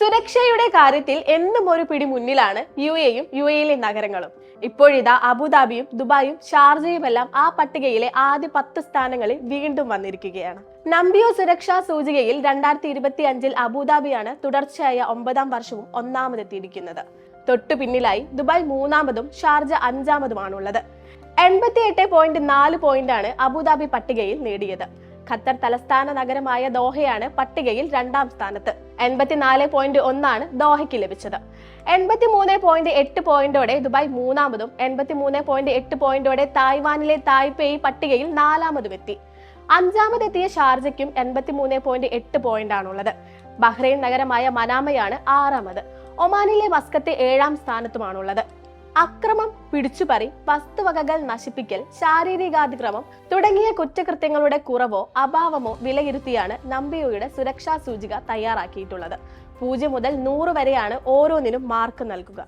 സുരക്ഷയുടെ കാര്യത്തിൽ എന്നും ഒരു പിടി മുന്നിലാണ് യു എയും യു എയിലെ നഗരങ്ങളും. ഇപ്പോഴിതാ അബുദാബിയും ദുബായും ഷാർജയുമെല്ലാം ആ പട്ടികയിലെ ആദ്യ പത്ത് സ്ഥാനങ്ങളിൽ വീണ്ടും വന്നിരിക്കുകയാണ്. നമ്പിയോ സുരക്ഷാ സൂചികയിൽ രണ്ടായിരത്തി ഇരുപത്തി അഞ്ചിൽ അബുദാബിയാണ് തുടർച്ചയായ ഒമ്പതാം വർഷവും ഒന്നാമതെത്തിയിരിക്കുന്നത്. തൊട്ടു പിന്നിലായി ദുബായ് മൂന്നാമതും ഷാർജ അഞ്ചാമതുമാണുള്ളത്. എൺപത്തി എട്ട് പോയിന്റ് നാല് പോയിന്റാണ് അബുദാബി പട്ടികയിൽ നേടിയത്. ഖത്തർ തലസ്ഥാന നഗരമായ ദോഹയാണ് പട്ടികയിൽ രണ്ടാം സ്ഥാനത്ത്. എൺപത്തിനാല് പോയിന്റ് ഒന്നാണ് ദോഹയ്ക്ക് ലഭിച്ചത്. എൺപത്തി മൂന്ന് പോയിന്റ് എട്ട് പോയിന്റോടെ ദുബായ് മൂന്നാമതും എൺപത്തി മൂന്ന് പോയിന്റ് എട്ട് പോയിന്റോടെ തായ്വാനിലെ തായ്പേയി പട്ടികയിൽ നാലാമതും എത്തി അഞ്ചാമതെത്തിയ ഷാർജയ്ക്കും എൺപത്തി മൂന്ന് പോയിന്റ് എട്ട് പോയിന്റ് ആണുള്ളത് ബഹ്റൈൻ നഗരമായ മനാമയാണ് ആറാമത്. ഒമാനിലെ മസ്കത്ത് ഏഴാം സ്ഥാനത്തുമാണുള്ളത്. അക്രമം പിടിച്ചുപറി വസ്തുവകകൾ നശിപ്പിക്കൽ ശാരീരികാതിക്രമം തുടങ്ങിയ കുറ്റകൃത്യങ്ങളുടെ കുറവോ അഭാവമോ വിലയിരുത്തിയാണ് നമ്പിയോയുടെ സുരക്ഷാ സൂചിക തയ്യാറാക്കിയിട്ടുള്ളത്. പൂജ്യം മുതൽ നൂറ് വരെയാണ് ഓരോന്നിനും മാർക്ക് നൽകുക.